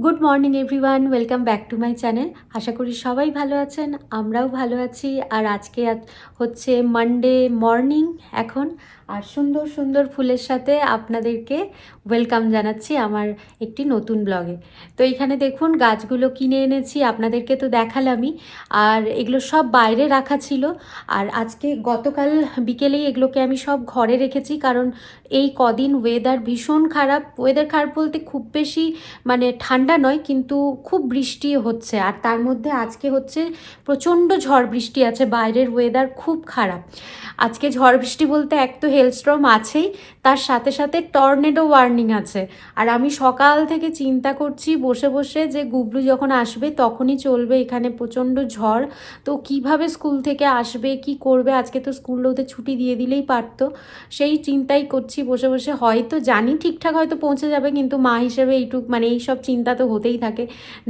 Morning everyone welcome back to my channel আশা করি সবাই ভালো আছেন, আমরাও ভালো আছি। আর আজকে আজ- হচ্ছে মানডে মর্নিং এখন। আর সুন্দর সুন্দর ফুলের সাথে আপনাদেরকে ওয়েলকাম জানাচ্ছি আমার একটি নতুন ব্লগে তো এখানে দেখুন, গাছগুলো কিনে এনেছি, আপনাদেরকে তো দেখালামই। আর এগুলো সব বাইরে রাখা ছিল। আর আজকে গতকাল বিকেলেই এগুলোকে আমি সব ঘরে রেখেছি, কারণ এই কদিন ওয়েদার ভীষণ খারাপ। ওয়েদার খারাপ বলতে খুব বেশি মানে ঠান্ডা নয়, কিন্তু খুব বৃষ্টি হচ্ছে। আর তার মধ্যে আজকে হচ্ছে প্রচণ্ড ঝড় বৃষ্টি আছে, বাইরের ওয়েদার খুব খারাপ। আজকে ঝড় বৃষ্টি বলতে এক তো হেলস্ট্রম আছেই, তার সাথে সাথে টর্নেডো ওয়ার্নিং আছে। আর আমি সকাল থেকে চিন্তা করছি, বসে বসে যে গুবলু যখন আসবে তখনই চলবে এখানে প্রচণ্ড ঝড়। তো কীভাবে স্কুল থেকে আসবে, কি করবে? আজকে তো স্কুল ওদের ছুটি দিয়ে দিলেই পারতো। সেই চিন্তাই করছি, বসে বসে হয়তো জানি, ঠিকঠাক হয়তো পৌঁছে যাবে, কিন্তু মা হিসেবে এইটুক মানে এই সব চিন্তা তো হতেই থাকে,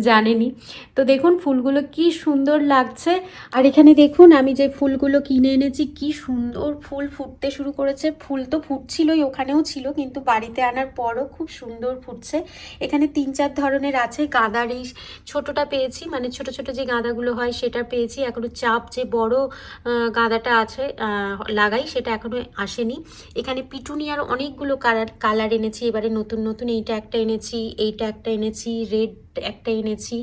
জানেনি। তো দেখুন ফুলগুলো কি সুন্দর লাগছে। আর এখানে দেখুন আমি যে ফুলগুলো কিনে এনেছি, কি সুন্দর ফুল ফুটতে শুরু করেছে। ফুল তো ফুটছিলই, ওখানেও ছিল, কিন্তু বাড়িতে আনার পরও খুব সুন্দর ফুটছে। এখানে তিন চার ধরনের আছে গাঁদার এই ছোটোটা পেয়েছি মানে ছোট ছোট যে গাঁদাগুলো হয় সেটা পেয়েছি। এখনও চাপ যে বড় গাঁদাটা আছে লাগাই, সেটা এখনও আসেনি। এখানে পিটুনিয়ার অনেকগুলো কালার কালার এনেছি, এবারে নতুন নতুন এইটা একটা এনেছি, এইটা একটা এনেছি। রেড একটা এনেছি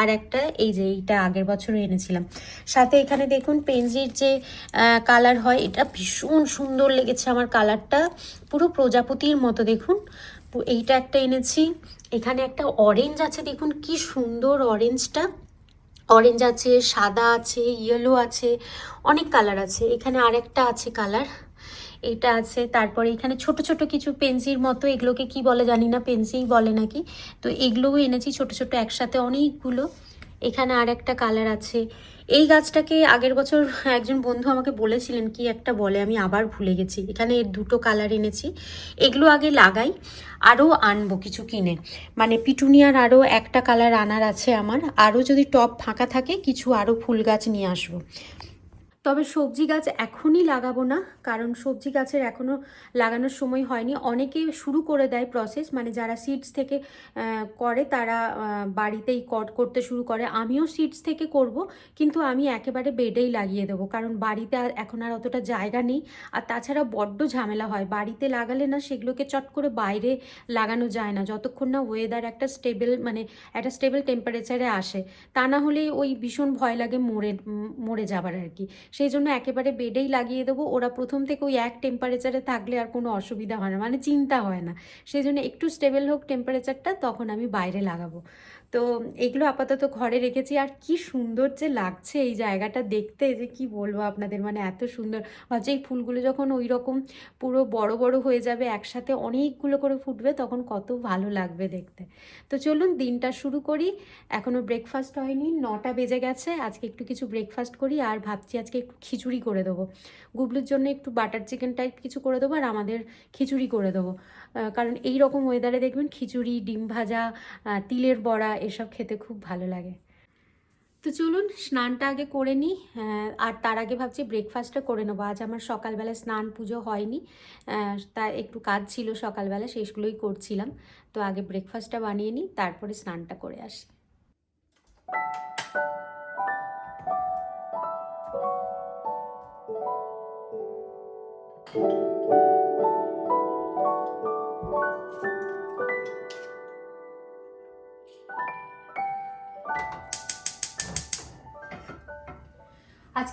আর একটা এই যে এইটা আগের বছর এনেছিলাম। সাথে এখানে দেখুন পেনজির যে কালার হয়, এটা ভীষণ সুন্দর লেগেছে আমার কালারটা পুরো প্রজাপতির মতো দেখুন। এইটা একটা এনেছি। এখানে একটা অরেঞ্জ আছে, দেখুন কি সুন্দর অরেঞ্জটা অরেঞ্জ আছে, সাদা আছে ইয়েলো আছে, অনেক কালার আছে। এখানে আরেকটা আছে কালার এটা আছে, তারপরে এখানে ছোট ছোট কিছু পেন্সির মতো, এগুলোকে কি বলে জানি না পেন্সিই বলে নাকি। তো এগুলোও এনেছি ছোট ছোট একসাথে অনেকগুলো। এখানে আর একটা কালার আছে। এই গাছটাকে আগের বছর একজন বন্ধু আমাকে বলেছিলেন, কি একটা বলে, আমি আবার ভুলে গেছি। এখানে এর দুটো কালার এনেছি। এগুলো আগে লাগাই, আরও আনব কিছু কিনে। মানে পিটুনিয়ার আরও একটা কালার আনার আছে আমার। আরও যদি টব ফাঁকা থাকে, কিছু আরও ফুল গাছ নিয়ে আসব। তবে সবজি গাছ এখনই লাগাবো না, কারণ সবজি গাছের এখনও লাগানোর সময় হয়নি। অনেকে শুরু করে দেয় প্রসেস মানে যারা সিডস থেকে করে তারা বাড়িতেই কট করতে শুরু করে। আমিও সিডস থেকে করব, কিন্তু আমি একেবারে বেডেই লাগিয়ে দেবো, কারণ বাড়িতে আর এখন আর অতটা জায়গা নেই। আর তাছাড়া বড্ড ঝামেলা হয়, বাড়িতে লাগালে না সেগুলোকে চট করে বাইরে লাগানো যায় না। যতক্ষণ না ওয়েদার একটা স্টেবল মানে একটা স্টেবল টেম্পারেচারে আসে, তা না হলে ওই ভীষণ ভয় লাগে মরে মরে যাবার আর কি। সেই জন্য একেবারে বেডেই লাগিয়ে দেবো। ওরা প্রথম থেকে ওই এক টেম্পারেচারে থাকলে আর কোনো অসুবিধা হয় না মানে চিন্তা হয় না। সেই জন্য একটু স্টেবল হোক টেম্পারেচারটা তখন আমি বাইরে লাগাবো। তো এগুলো আপাতত ঘরে রেখেছি। আর কি সুন্দর যে লাগছে এই জায়গাটা দেখতে যে কি বলব আপনাদের মানে এত সুন্দর। ভাবছি এই ফুলগুলো যখন ওই রকম পুরো বড় বড় হয়ে যাবে, একসাথে অনেকগুলো করে ফুটবে, তখন কত ভালো লাগবে দেখতে। তো চলুন দিনটা শুরু করি। এখনও ব্রেকফাস্ট হয়নি, নটা বেজে গেছে। আজকে একটু কিছু ব্রেকফাস্ট করি আর ভাবছি আজকে একটু খিচুড়ি করে দেবো। গুবলুর জন্য একটু বাটার চিকেন টাইপ কিছু করে দেবো আর আমাদের খিচুড়ি করে দেবো। কারণ এই রকম ওয়েদারে দেখবেন খিচুড়ি, ডিম ভাজা তিলের বড়া এসব খেতে খুব ভালো লাগে। তো চলুন স্নানটা আগে করে নিই আর তার আগে ভাবছি ব্রেকফাস্টটা করে নেব। আজ আমার সকালবেলা স্নান পুজো হয়নি তা একটু কাজ ছিল সকালবেলা, সেইগুলোই করছিলাম। তো আগে ব্রেকফাস্টটা বানিয়ে নিই, তারপরে স্নানটা করে আসি।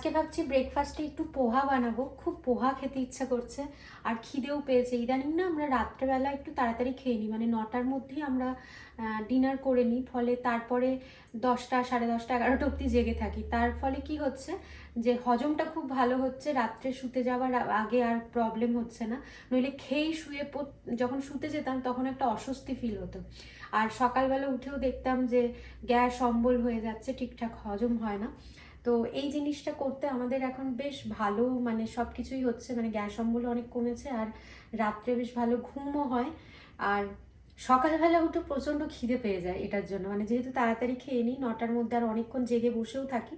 আজকে ভাবছি ব্রেকফাস্টে একটু পোহা বানাবো। খুব পোহা খেতে ইচ্ছা করছে, আর খিদেও পেয়েছে। ইদানিং না আমরা রাত্রেবেলা একটু তাড়াতাড়ি খেয়ে নিই। মানে নটার মধ্যেই আমরা ডিনার করে নিই। ফলে তারপরে দশটা, সাড়ে দশটা, এগারোটা অবধি জেগে থাকি। তার ফলে কি হচ্ছে যে, হজমটা খুব ভালো হচ্ছে। রাত্রে শুতে যাওয়ার আগে আর প্রবলেম হচ্ছে না। নইলে খেয়েই শুয়ে যখন শুতে যেতাম তখন একটা অস্বস্তি ফিল হতো। আর সকালবেলা উঠেও দেখতাম যে, গ্যাস অম্বল হয়ে যাচ্ছে, ঠিকঠাক হজম হয় না। তো এই জিনিসটা করতে আমাদের এখন বেশ ভালো মানে সব কিছুই হচ্ছে মানে গ্যাস অম্বল অনেক কমেছে আর রাত্রে বেশ ভালো ঘুমও হয়। আর সকালবেলা উঠে প্রচণ্ড খিদে পেয়ে যায় এটার জন্য। মানে যেহেতু তাড়াতাড়ি খেয়ে নিই, নটার মধ্যে আর অনেকক্ষণ জেগে বসেও থাকি,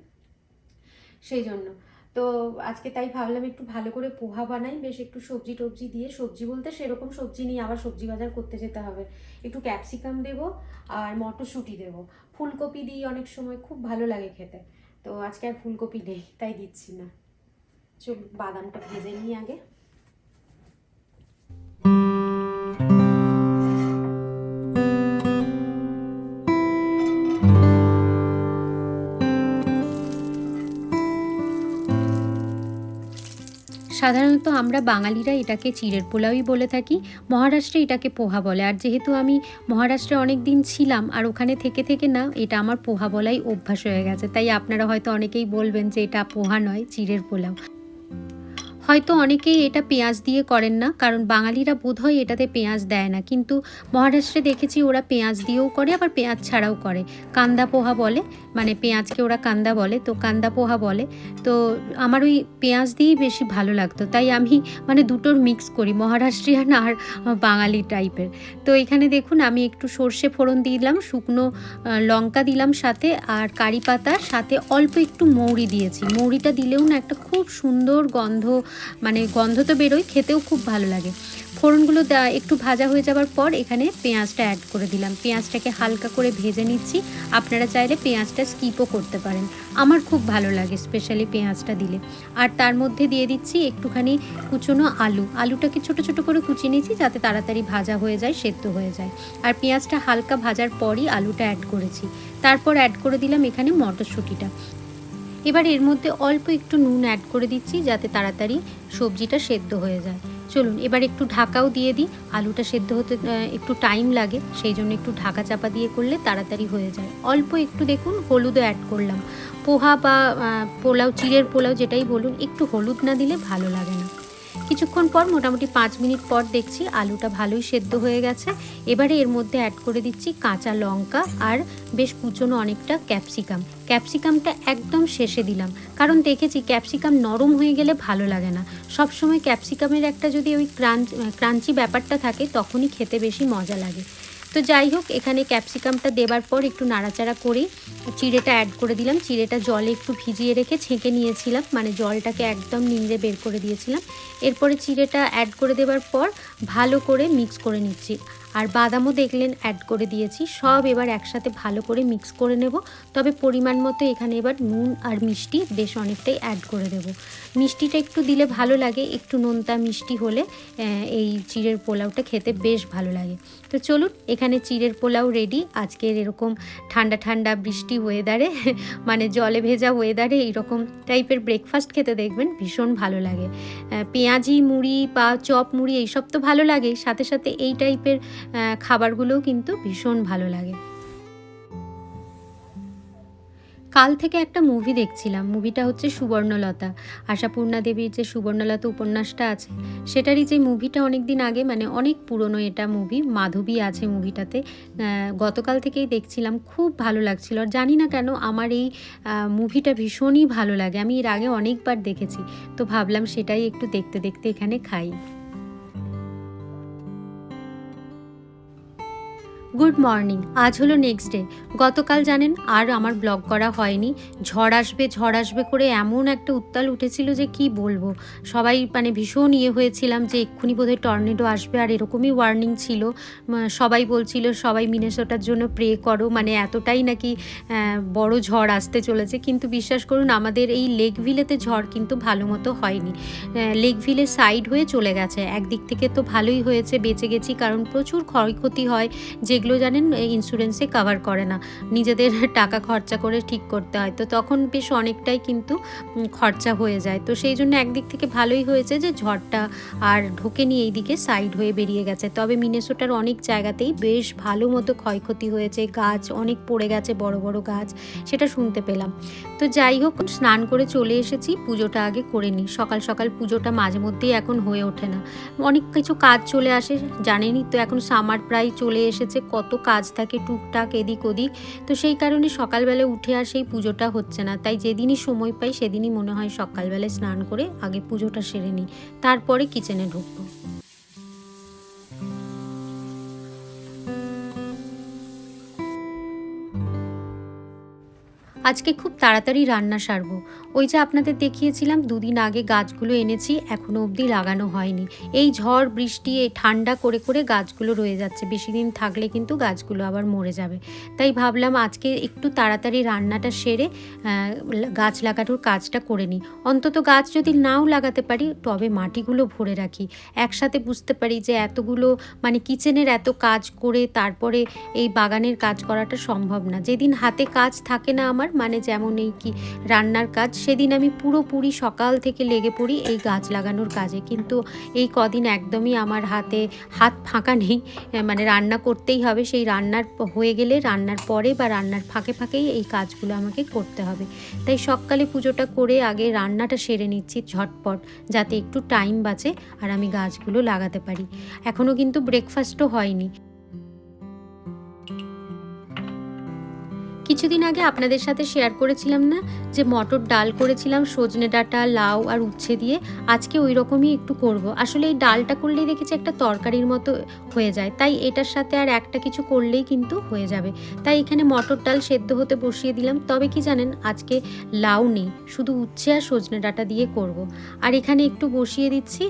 সেই জন্য। তো আজকে তাই ভাবলাম একটু ভালো করে পোহা বানাই, বেশ একটু সবজি টবজি দিয়ে। সবজি বলতে সেরকম সবজি নিয়ে আবার সবজি বাজার করতে যেতে হবে। একটু ক্যাপসিকাম দেব আর মটরশুঁটি দেব। ফুলকপি দিই অনেক সময়, খুব ভালো লাগে খেতে। তো আজকে আর ফুলকপি নেই তাই দিচ্ছি না। চল বাদামটা ভেজে নিই আগে। সাধারণত আমরা বাঙালিরা এটাকে চিড়ের পোলাওই বলে থাকি। মহারাষ্ট্রে এটাকে পোহা বলে। আর যেহেতু আমি মহারাষ্ট্রে অনেক দিন ছিলাম, আর ওখানে থেকে থেকে না, এটা আমার পোহা বলাই অভ্যাস হয়ে গেছে। তাই আপনারা হয়তো অনেকেই বলবেন যে এটা পোহা নয়, চিড়ের পোলাও। হয়তো অনেকেই এটা পেঁয়াজ দিয়ে করেন না, কারণ বাঙালিরা বোধহয় এটাতে পেঁয়াজ দেয় না। কিন্তু মহারাষ্ট্রে দেখেছি ওরা পেঁয়াজ দিয়েও করে, আবার পেঁয়াজ ছাড়াও করে। কান্দা পোহা বলে। মানে পেঁয়াজকে ওরা কান্দা বলে, তো কান্দা পোহা বলে। তো আমার ওই পেঁয়াজ দিয়েই বেশি ভালো লাগতো। তাই আমি মানে দুটোর মিক্স করি, মহারাষ্ট্রিয়ান আর বাঙালি টাইপের তো এখানে দেখুন, আমি একটু সর্ষে ফোড়ন দিলাম, শুকনো লঙ্কা দিলাম সাথে, আর কারি পাতা সাথে অল্প একটু মৌরি দিয়েছি। মৌরিটা দিলেও না একটা খুব সুন্দর গন্ধ মানে গন্ধ তো বেরোয়, খেতেও খুব ভালো লাগে। ফোড়নগুলো দা- একটু ভাজা হয়ে যাওয়ার পর এখানে পেঁয়াজটা অ্যাড করে দিলাম। পেঁয়াজটাকে হালকা করে ভেজে নিচ্ছি। আপনারা চাইলে পেঁয়াজটা স্কিপও করতে পারেন। আমার খুব ভালো লাগে স্পেশালি পেঁয়াজটা দিলে। আর তার মধ্যে দিয়ে দিচ্ছি একটুখানি কুচনো আলু। আলুটাকে ছোট ছোট করে কুচিয়ে নিয়েছি যাতে তাড়াতাড়ি ভাজা হয়ে যায়, সেদ্ধ হয়ে যায়। আর পেঁয়াজটা হালকা ভাজার পরই আলুটা অ্যাড করেছি। তারপর অ্যাড করে দিলাম এখানে মটরশুঁটিটা। এবার এর মধ্যে অল্প একটু নুন অ্যাড করে দিচ্ছি যাতে তাড়াতাড়ি সবজিটা সেদ্ধ হয়ে যায়। চলুন, এবার একটু ঢাকাও দিয়ে দিই। আলুটা সেদ্ধ হতে একটু টাইম লাগে, সেই জন্য একটু ঢাকা চাপা দিয়ে করলে তাড়াতাড়ি হয়ে যায়। অল্প একটু দেখুন, হলুদও অ্যাড করলাম। পোহা বা পোলাও, চিড়ের পোলাও যেটাই বলুন, একটু হলুদ না দিলে ভালো লাগে না। কিছুক্ষণ পর, মোটামুটি পাঁচ মিনিট পর দেখছি আলুটা ভালোই সেদ্ধ হয়ে গেছে। এবারে এর মধ্যে অ্যাড করে দিচ্ছি কাঁচা লঙ্কা আর বেশ কুচনো অনেকটা ক্যাপসিকাম ক্যাপসিকামটা একদম শেষে দিলাম। কারণ দেখেছি ক্যাপসিকাম নরম হয়ে গেলে ভালো লাগে না। সব সময় ক্যাপসিকামের একটা যদি ওই ক্রাঞ্চ ক্রাঞ্চি ব্যাপারটা থাকে, তখনই খেতে বেশি মজা লাগে। তো যাই হোক, এখানে ক্যাপসিকামটা দেবার পর একটু নাড়াচাড়া করেই চিড়েটা অ্যাড করে দিলাম। চিড়েটা জলে একটু ভিজিয়ে রেখে ছেঁকে নিয়েছিলাম মানে জলটাকে একদম নিংড়ে বের করে দিয়েছিলাম। এরপরে চিড়েটা অ্যাড করে দেওয়ার পর ভালো করে মিক্স করে নিচ্ছি। আর বাদামও দেখলেন অ্যাড করে দিয়েছি, সব এবার একসাথে ভালো করে মিক্স করে নেব। তবে পরিমাণ মতো এখানে এবার নুন আর মিষ্টি বেশ অনেকটাই অ্যাড করে দেব। মিষ্টিটা একটু দিলে ভালো লাগে, একটু নোনতা মিষ্টি হলে এই চিড়ের পোলাওটা খেতে বেশ ভালো লাগে। তো চলুন, এখানে চিড়ের পোলাও রেডি আজকের এরকম ঠান্ডা ঠান্ডা বৃষ্টি ওয়েদারে মানে জলে ভেজা ওয়েদারে এইরকম টাইপের ব্রেকফাস্ট খেতে দেখবেন, ভীষণ ভালো লাগে। পেঁয়াজি মুড়ি বা চপ মুড়ি এইসব তো ভালো লাগে, সাথে সাথে এই টাইপের খাবারগুলোও কিন্তু ভীষণ ভালো লাগে। কাল থেকে একটা মুভি দেখছিলাম। মুভিটা হচ্ছে সুবর্ণলতা। আশাপূর্ণা দেবীর যে সুবর্ণলতা উপন্যাসটা আছে, সেটারই যে মুভিটা অনেক দিন আগে মানে অনেক পুরনো এটা মুভি মাধবী আছে মুভিটাতে গতকাল থেকেই দেখছিলাম, খুব ভালো লাগছিল। আর জানি না কেন আমার এই মুভিটা ভীষণই ভালো লাগে। আমি এর আগে অনেকবার দেখেছি, তো ভাবলাম সেটাই একটু দেখতে দেখতে এখানে খাই। গুড মর্নিং আজ হলো নেক্সট ডে গতকাল জানেন আর আমার ব্লগ করা হয়নি। ঝড় আসবে ঝড় আসবে করে এমন একটা উত্তাল উঠেছিল যে কি বলব? সবাই মানে ভীষণ ইয়ে হয়েছিলাম যে এক্ষুনি বোধহয় টর্নেডো আসবে আর এরকমই ওয়ার্নিং ছিল। সবাই বলছিল, সবাই মিনেসোটার জন্য প্রে করো। মানে এতটাই নাকি বড় ঝড় আসতে চলেছে। কিন্তু বিশ্বাস করুন, আমাদের এই লেক ভিলেতে ঝড় কিন্তু ভালো মতো হয়নি। লেক ভিলের সাইড হয়ে চলে গেছে। একদিক থেকে তো ভালোই হয়েছে, বেঁচে গেছি। কারণ প্রচুর ক্ষয়ক্ষতি হয় যেগুলো জানেন ইন্স্যুরেন্সে কভার করে না। নিজেদের টাকা খরচা করে ঠিক করতে হয়। তো তখন বেশ অনেকটাই কিন্তু খরচা হয়ে যায়। তো সেই জন্য একদিক থেকে ভালোই হয়েছে যে, ঝড়টা আর ঢোকেনি এইদিকে সাইড হয়ে বেরিয়ে গেছে। তবে মিনেসোটার অনেক জায়গাতেই বেশ ভালো মতো ক্ষয়ক্ষতি হয়েছে। গাছ অনেক পড়ে গেছে, বড় বড় গাছ, সেটা শুনতে পেলাম। তো যাই হোক, স্নান করে চলে এসেছি, পুজোটা আগে করে নিই। সকাল সকাল পুজোটা মাঝে মধ্যেই এখন হয়ে ওঠে না। অনেক কিছু কাজ চলে আসে, জানেনই তো, এখন সামার প্রায় চলে এসেছে। কত কাজ থাকে টুকটাক এদিক ওদিক। তো সেই কারণে সকালবেলা উঠে আর সেই পুজোটা হচ্ছে না। তাই যেদিনই সময় পাই সেদিনই মনে হয় সকালবেলায় স্নান করে আগে পুজোটা সেরে নিই। তারপরে কিচেনে ঢুকবো। আজকে খুব তাড়াতাড়ি রান্না সারবো। ওই যে আপনাদের দেখিয়েছিলাম, দুদিন আগে গাছগুলো এনেছি এখনও অবধি লাগানো হয়নি। এই ঝড়, বৃষ্টি, এই ঠান্ডা করে করে গাছগুলো রয়ে যাচ্ছে। বেশি দিন থাকলে কিন্তু গাছগুলো আবার মরে যাবে। তাই ভাবলাম আজকে একটু তাড়াতাড়ি রান্নাটা সেরে গাছ লাগানোর কাজটা করে নিই। অন্তত গাছ যদি নাও লাগাতে পারি টবে মাটিগুলো ভরে রাখি। একসাথে বুঝতে পারি যে এতগুলো মানে কিচেনের এত কাজ করে তারপরে এই বাগানের কাজ করাটা সম্ভব না। যেদিন হাতে কাজ থাকে না আমার মানে যেমন এই কি রান্নার কাজ সেদিন আমি পুরোপুরি সকাল থেকে লেগে পড়ি এই গাছ লাগানোর কাজে। কিন্তু এই কদিন একদমই আমার হাতে হাত ফাঁকা নেই। মানে রান্না করতেই হবে। সেই রান্নার হয়ে গেলে রান্নার পরে বা রান্নার ফাঁকে ফাঁকেই এই কাজগুলো আমাকে করতে হবে। তাই সকালে পুজোটা করে আগে রান্নাটা সেরে নিচ্ছি ঝটপট, যাতে একটু টাইম বাঁচে আর আমি গাছগুলো লাগাতে পারি। এখনও কিন্তু ব্রেকফাস্টও হয়নি। কিছুদিন আগে আপনাদের সাথে শেয়ার করেছিলাম না? যে মটর ডাল করেছিলাম, সজনে ডাঁটা, লাউ আর উচ্ছে দিয়ে। আজকে ওই রকমই একটু করব। আসলে এই ডালটা করলেই দেখেছি একটা তরকারির মতো হয়ে যায়। তাই এটার সাথে আর একটা কিছু করলেই কিন্তু হয়ে যাবে। তাই এখানে মটর ডাল সেদ্ধ হতে বসিয়ে দিলাম। তবে কি জানেন, আজকে লাউ নেই। শুধু উচ্ছে আর সজনে ডাঁটা দিয়ে করব। আর এখানে একটু বসিয়ে দিচ্ছি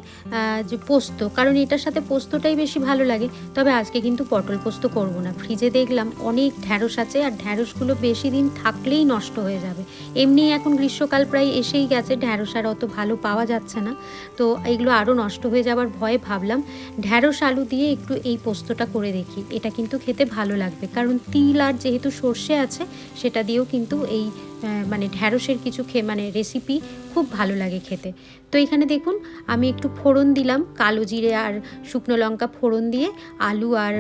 যে পোস্ত। কারণ এটার সাথে পোস্তটাই বেশি ভালো লাগে। তবে আজকে কিন্তু পটল পোস্ত করব না। ফ্রিজে দেখলাম অনেক ঢ্যাঁড়স আছে। আর ঢ্যাঁড়সগুলো বেশি দিন থাকলেই নষ্ট হয়ে যাবে। এমনি এখন গ্রীষ্মকাল প্রায় এসেই গেছে, ঢ্যাঁড়স আর অত ভালো পাওয়া যাচ্ছে না। তো এগুলো আরও নষ্ট হয়ে যাবার ভয়ে ভাবলাম, ঢ্যাঁড়স আলু দিয়ে একটু এই পোস্তটা করে দেখি। এটা কিন্তু খেতে ভালো লাগবে, কারণ তিল আর যেহেতু সর্ষে আছে, সেটা দিয়েও কিন্তু এই মানে ঢ্যাঁড়সের কিছু খেয়ে মানে রেসিপি খুব ভালো লাগে খেতে। তো এখানে দেখুন, আমি একটু ফোড়ন দিলাম, কালো জিরে আর শুকনো লঙ্কা ফোড়ন দিয়ে আলু আর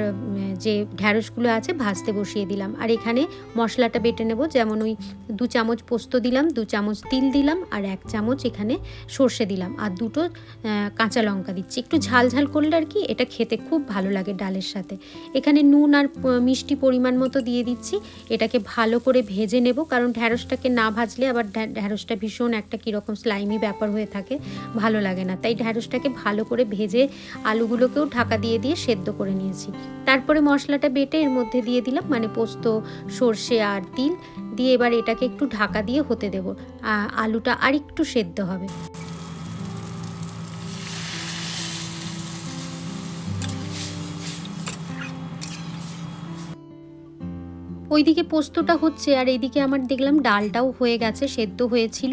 যে ঢ্যাঁড়সগুলো আছে ভাজতে বসিয়ে দিলাম। আর এখানে মশলাটা বেটে নেব, যেমন ওই দু চামচ পোস্ত দিলাম, দু চামচ তিল দিলাম আর এক চামচ এখানে সর্ষে দিলাম। আর দুটো কাঁচা লঙ্কা দিচ্ছি। একটু ঝাল ঝাল করলে আর কি এটা খেতে খুব ভালো লাগে ডালের সাথে। এখানে নুন আর মিষ্টি পরিমাণ মতো দিয়ে দিচ্ছি। এটাকে ভালো করে ভেজে নেব, কারণ ঢ্যাঁড়সটাকে না ভাজলে আবার ঢ্যা- ঢ্যাঁড়সটা ভীষণ একটা কীরকম স্লাইমি ব্যাপার হয়ে থাকে, ভালো লাগে না। তাই ঢ্যাঁড়সটাকে ভালো করে ভেজে আলুগুলোকেও ঢাকা দিয়ে দিয়ে সেদ্ধ করে নিয়েছি। তারপরে মশলাটা বেটে এর মধ্যে দিয়ে দিলাম মানে পোস্ত, সর্ষে আর তিল, দিয়ে এবার এটাকে একটু ঢাকা দিয়ে হতে দেব। আলুটা আর একটু সেদ্ধ হবে। ওইদিকে পোস্তটা হচ্ছে, আর এইদিকে আমার দেখলাম ডালটাও হয়ে গেছে, সেদ্ধ হয়েছিল।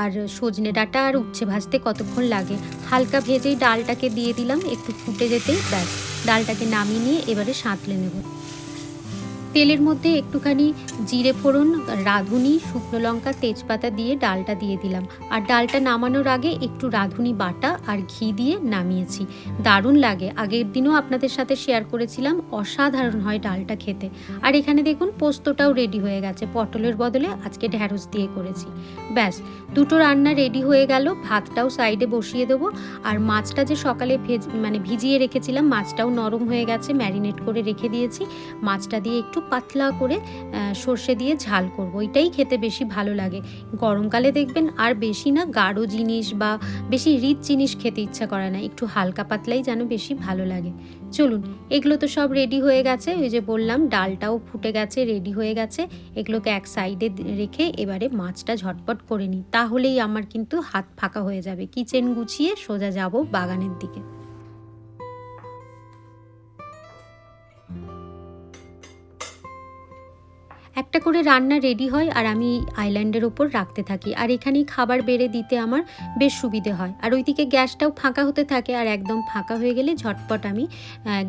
আর সজনে ডাঁটা আর উচ্ছে ভাজতে কতক্ষণ লাগে? হালকা ভেজেই ডালটাকে দিয়ে দিলাম, একটু ফুটে যেতেই ব্যাস। ডালটাকে নামিয়ে নিয়ে এবারে সাঁতলে নেব। তেলের মধ্যে একটুখানি জিরে ফোড়ন, রাঁধুনি, শুকনো লঙ্কা, তেজপাতা দিয়ে ডালটা দিয়ে দিলাম। আর ডালটা নামানোর আগে একটু রাঁধুনি বাটা আর ঘি দিয়ে নামিয়েছি। দারুণ লাগে। আগের দিনও আপনাদের সাথে শেয়ার করেছিলাম, অসাধারণ হয় ডালটা খেতে। আর এখানে দেখুন, পোস্তটাও রেডি হয়ে গেছে। পটলের বদলে আজকে ঢ্যাঁড়স দিয়ে করেছি। ব্যাস, দুটো রান্না রেডি হয়ে গেল। ভাতটাও সাইডে বসিয়ে দেবো। আর মাছটা যে সকালে ভেজ মানে ভিজিয়ে রেখেছিলাম, মাছটাও নরম হয়ে গেছে। ম্যারিনেট করে রেখে দিয়েছি। মাছটা দিয়ে একটু পাতলা করে সর্ষে দিয়ে ঝাল করব। এটাই খেতে বেশি ভালো লাগে। গরমকালে দেখবেন আর বেশি না গাঢ় জিনিস বা বেশি রিচ জিনিস খেতে ইচ্ছা করে না। একটু হালকা পাতলাই যেন বেশি ভালো লাগে। চলুন, এগুলো তো সব রেডি হয়ে গেছে। ওই যে বললাম, ডালটাও ফুটে গেছে রেডি হয়ে গেছে। এগুলোকে এক সাইডে রেখে এবারে মাছটা ঝটপট করে নিই। তাহলেই আমার কিন্তু হাত ফাঁকা হয়ে যাবে। কিচেন গুছিয়ে সোজা যাব বাগানের দিকে। একটা করে রান্না রেডি হয় আর আমি আইল্যান্ডের ওপর রাখতে থাকি। আর এখানেই খাবার বেড়ে দিতে আমার বেশ সুবিধে হয়। আর ওইদিকে গ্যাসটাও ফাঁকা হতে থাকে আর একদম ফাঁকা হয়ে গেলে ঝটপট আমি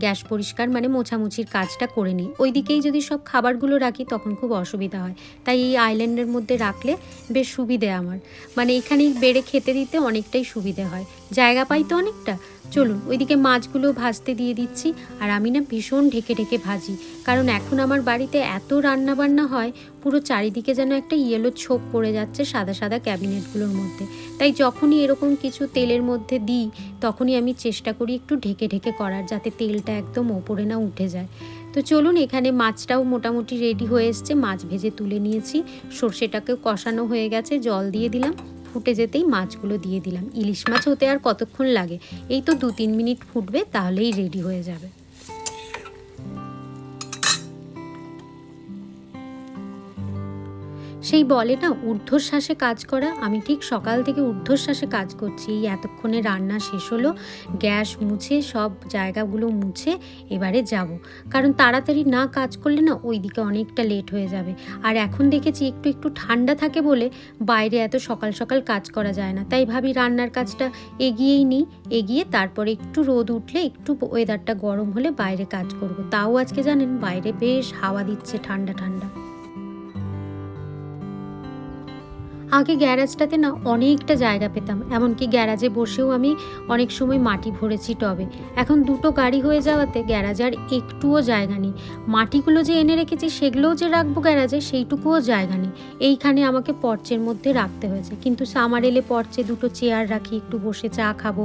গ্যাস পরিষ্কার মানে মোছামুছির কাজটা করে নিই। ওইদিকেই যদি সব খাবারগুলো রাখি তখন খুব অসুবিধা হয়। তাই এই আইল্যান্ডের মধ্যে রাখলে বেশ সুবিধে আমার। মানে এখানেই বেড়ে খেতে দিতে অনেকটাই সুবিধে হয়। জায়গা পাই তো অনেকটা চলুন, ওইদিকে মাছগুলো ভাজতে দিয়ে দিচ্ছি আর আমি না ভীষণ ঢেকে ঢেকে ভাজি। কারণ এখন আমার বাড়িতে এত রান্না বান্না হয়, পুরো চারিদিকে যেন একটা ইয়েলো ছোপ পড়ে যাচ্ছে সাদা সাদা ক্যাবিনেটগুলোর মধ্যে। তাই যখনই এরকম কিছু তেলের মধ্যে দিই, তখনই আমি চেষ্টা করি একটু ঢেকে ঢেকে করার যাতে তেলটা একদম ওপরে না উঠে যায়। তো চলুন, এখানে মাছটাও মোটামুটি রেডি হয়ে এসছে, মাছ ভেজে তুলে নিয়েছি। সর্ষেটাকেও কষানো হয়ে গেছে, জল দিয়ে দিলাম। ফুটে যেতেই মাছগুলো দিয়ে দিলাম। ইলিশ মাছ হতে আর কতক্ষণ লাগে? এই তো দু তিন মিনিট ফুটবে, তাহলেই রেডি হয়ে যাবে। সেই বলে না ঊর্ধ্বশ্বাসে কাজ করা। আমি ঠিক সকাল থেকে ঊর্ধ্বশ্বাসে কাজ করছি। এই এতক্ষণে রান্না শেষ হলো। গ্যাস মুছে, সব জায়গাগুলো মুছে এবারে যাব। কারণ তাড়াতাড়ি না কাজ করলে না ওই দিকে অনেকটা লেট হয়ে যাবে। আর এখন দেখেছি একটু একটু ঠান্ডা থাকে বলে বাইরে এত সকাল সকাল কাজ করা যায় না। তাই ভাবি রান্নার কাজটা এগিয়েই নিই। এগিয়ে তারপরে একটু রোদ উঠলে একটু ওয়েদারটা গরম হলে বাইরে কাজ করব। তাও আজকে জানেন, বাইরে বেশ হাওয়া দিচ্ছে ঠান্ডা ঠান্ডা। আগে গ্যারাজটাতে না অনেকটা জায়গা পেতাম, এমনকি গ্যারাজে বসেও আমি অনেক সময় মাটি ভরেছি টবে। এখন দুটো গাড়ি হয়ে যাওয়াতে গ্যারাজ আর একটুও জায়গা নেই। মাটিগুলো যে এনে রেখেছি সেগুলোও যে রাখব গ্যারাজে, সেইটুকুও জায়গা নেই। এইখানে আমাকে পর্চের মধ্যে রাখতে হয়েছে। কিন্তু সামার এলে পর্চে দুটো চেয়ার রাখি, একটু বসে চা খাব,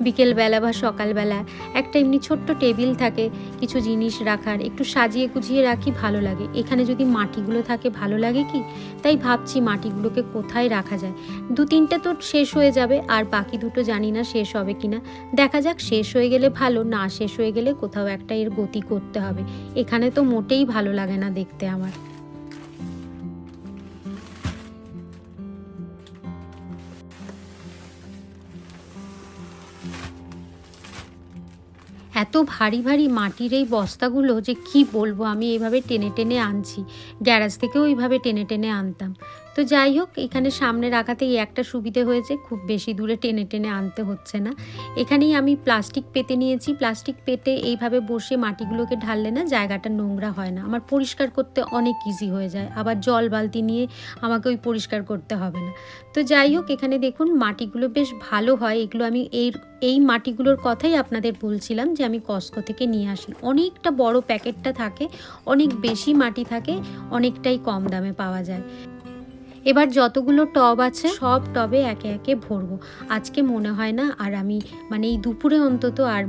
বিকেলবেলা বা সকালবেলা। একটা এমনি ছোট্ট টেবিল থাকে, কিছু জিনিস রাখার, একটু সাজিয়ে গুছিয়ে রাখি, ভালো লাগে। এখানে যদি মাটিগুলো থাকে, ভালো লাগে কি? তাই ভাবছি মাটিগুলোকে কোথায় রাখা যায়। দু তিনটে তো শেষ হয়ে যাবে, আর বাকি দুটো জানি না শেষ হবে কিনা। দেখা যাক, শেষ হয়ে গেলে ভালো, না শেষ হয়ে গেলে কোথাও একটা এর গতি করতে হবে। এখানে তো মোটেই ভালো লাগে না দেখতে আমার। এত ভারী ভারী মাটির এই বস্তাগুলো যে কি বলব, আমি এইভাবে টেনে টেনে আনছি। গ্যারাজ থেকেও এইভাবে টেনে টেনে আনতাম। তো যাই হোক, এখানে সামনে রাখাতেই একটা সুবিধে হয়েছে, খুব বেশি দূরে টেনে টেনে আনতে হচ্ছে না। এখানেই আমি প্লাস্টিক পেতে নিয়েছি। প্লাস্টিক পেতে এইভাবে বসে মাটিগুলোকে ঢাললে না জায়গাটা নোংরা হয় না। আমার পরিষ্কার করতে অনেক ইজি হয়ে যায়। আবার জল বালতি নিয়ে আমাকে ওই পরিষ্কার করতে হবে না। তো যাই হোক, এখানে দেখুন মাটিগুলো বেশ ভালো হয়। এগুলো আমি এই এই মাটিগুলোর কথাই আপনাদের বলছিলাম যে আমি কস্কো থেকে নিয়ে আসি। অনেকটা বড় প্যাকেটটা থাকে, অনেক বেশি মাটি থাকে, অনেকটাই কম দামে পাওয়া যায়। এবার যতগুলো টব আছে, সব টবে একে একে ভরবো। আজকে মনে হয় না আর আমি মানে এই দুপুরে অন্তত আর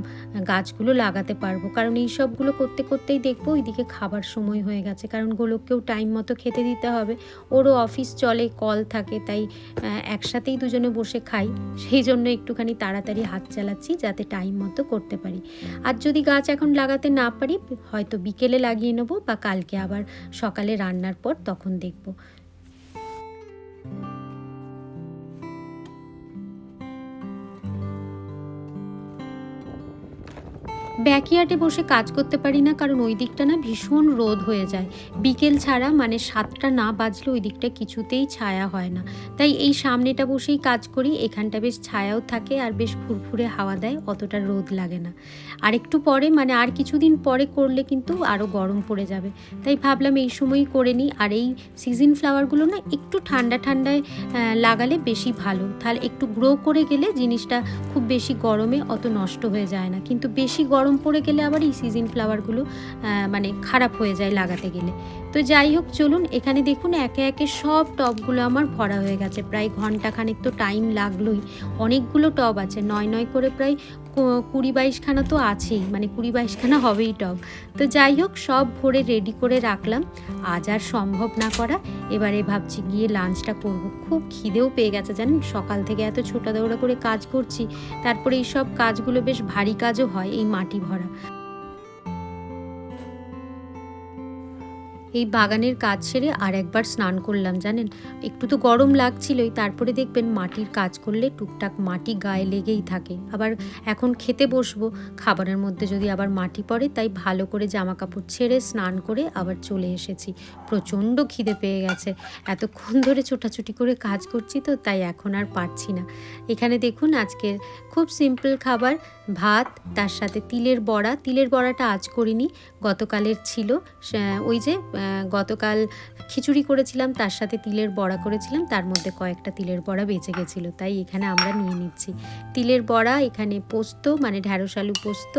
গাছগুলো লাগাতে পারব। কারণ এই সবগুলো করতে করতেই দেখব ওইদিকে খাবার সময় হয়ে গেছে। কারণ গোলককেও টাইম মতো খেতে দিতে হবে। ওরও অফিস চলে কল থাকে, তাই একসাথেই দুজনে বসে খাই। সেই জন্য একটুখানি তাড়াতাড়ি হাত চালাচ্ছি যাতে টাইম মতো করতে পারি। আর যদি গাছ এখন লাগাতে না পারি, হয়তো বিকেলে লাগিয়ে নেব বা কালকে আবার সকালে রান্নার পর তখন দেখব। ব্যাকইয়ার্ডে বসে কাজ করতে পারি না, কারণ ওই দিকটা না ভীষণ রোদ হয়ে যায়। বিকেল ছাড়া মানে সাতটা না বাজলে ওই দিকটা কিছুতেই ছায়া হয় না। তাই এই সামনেটা বসেই কাজ করি, এখানটা বেশ ছায়াও থাকে আর বেশ ফুরফুরে হাওয়া দেয়, অতটা রোদ লাগে না। আর একটু পরে মানে আর কিছুদিন পরে করলে কিন্তু আরও গরম পড়ে যাবে। তাই ভাবলাম এই সময়ই করে নিই, আর এই সিজন ফ্লাওয়ারগুলো না একটু ঠান্ডা ঠান্ডায় লাগালে বেশি ভালো। তাহলে একটু গ্রো করে গেলে জিনিসটা খুব বেশি গরমে অত নষ্ট হয়ে যায় না। কিন্তু বেশি গরম পড়ে গেলে আবার এই সিজন ফ্লাওয়ারগুলো মানে খারাপ হয়ে যায় লাগাতে গেলে। তো যাই হোক, চলুন এখানে দেখুন একে একে সব টবগুলো আমার ভরা হয়ে গেছে। প্রায় ঘণ্টা খানেক তো টাইম লাগলোই। অনেকগুলো টব আছে, নয় নয় করে প্রায় কুড়ি বাইশখানা তো আছেই মানে কুড়ি বাইশখানা হবেই টব তো যাই হোক, সব ভরে রেডি করে রাখলাম। আজ আর সম্ভব না করা। এবারে ভাবছি গিয়ে লাঞ্চটা করব। খুব খিদেও পেয়ে গেছে, জানেন? সকাল থেকে এত ছোটা দৌড়া করে কাজ করছি, তারপরে এই সব কাজগুলো বেশ ভারী কাজও হয়। এই মাটি ভরা। এই বাগানের কাজ সেরে আর একবার স্নান করলাম, জানেন? একটু তো গরম লাগছিলই, তারপরে দেখবেন মাটির কাজ করলে টুকটাক মাটি গায়ে লেগেই থাকে। আবার এখন খেতে বসবো, খাবারের মধ্যে যদি আবার মাটি পড়ে, তাই ভালো করে জামা কাপড় ছেড়ে স্নান করে আবার চলে এসেছি। প্রচণ্ড খিদে পেয়ে গেছে। এতক্ষণ ধরে ছোটাছুটি করে কাজ করছি তো, তাই এখন আর পারছি না। এখানে দেখুন, আজকের খুব সিম্পল খাবার, ভাত, তার সাথে তিলের বড়া। তিলের বড়াটা আজ করিনি, গতকালের ছিল ওই যে গতকাল খিচুড়ি করেছিলাম, তার সাথে তিলের বড়া করেছিলাম, তার মধ্যে কয়েকটা তিলের বড়া বেঁচে গেছিল, তাই এখানে আমরা নিয়ে নিচ্ছি। তিলের বড়া, এখানে পোস্ত মানে ঢ্যাঁড়স আলু পোস্ত,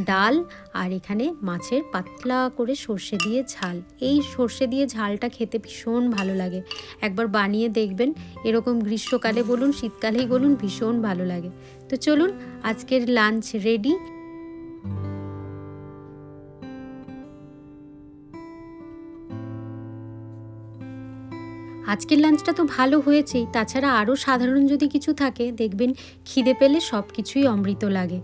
ডাল, আর এখানে মাছের পাতলা করে সর্ষে দিয়ে ঝাল। এই সর্ষে দিয়ে ঝালটা খেতে ভীষণ ভালো লাগে। একবার বানিয়ে দেখবেন, এরকম গ্রীষ্মকালে বলুন, শীতকালেই বলুন, ভীষণ ভালো লাগে। তো চলুন, আজকের লাঞ্চ রেডি। আজকের লাঞ্চটা তো ভালো হয়েছেই। তাছাড়া আরও সাধারণ যদি কিছু থাকে, দেখবেন খিদে পেলে সব কিছুই অমৃত লাগে।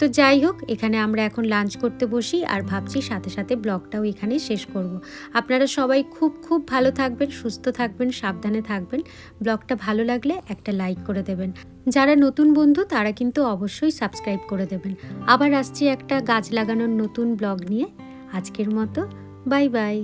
তো যাই হোক, এখানে আমরা এখন লাঞ্চ করতে বসি আর ভাবছি সাথে সাথে ব্লগটাও এখানেই শেষ করব। আপনারা সবাই খুব খুব ভালো থাকবেন, সুস্থ থাকবেন, সাবধানে থাকবেন। ব্লগটা ভালো লাগলে একটা লাইক করে দেবেন। যারা নতুন বন্ধু, তারা কিন্তু অবশ্যই সাবস্ক্রাইব করে দেবেন। আবার আসছি একটা গাছ লাগানোর নতুন ব্লগ নিয়ে। আজকের মতো বাই বাই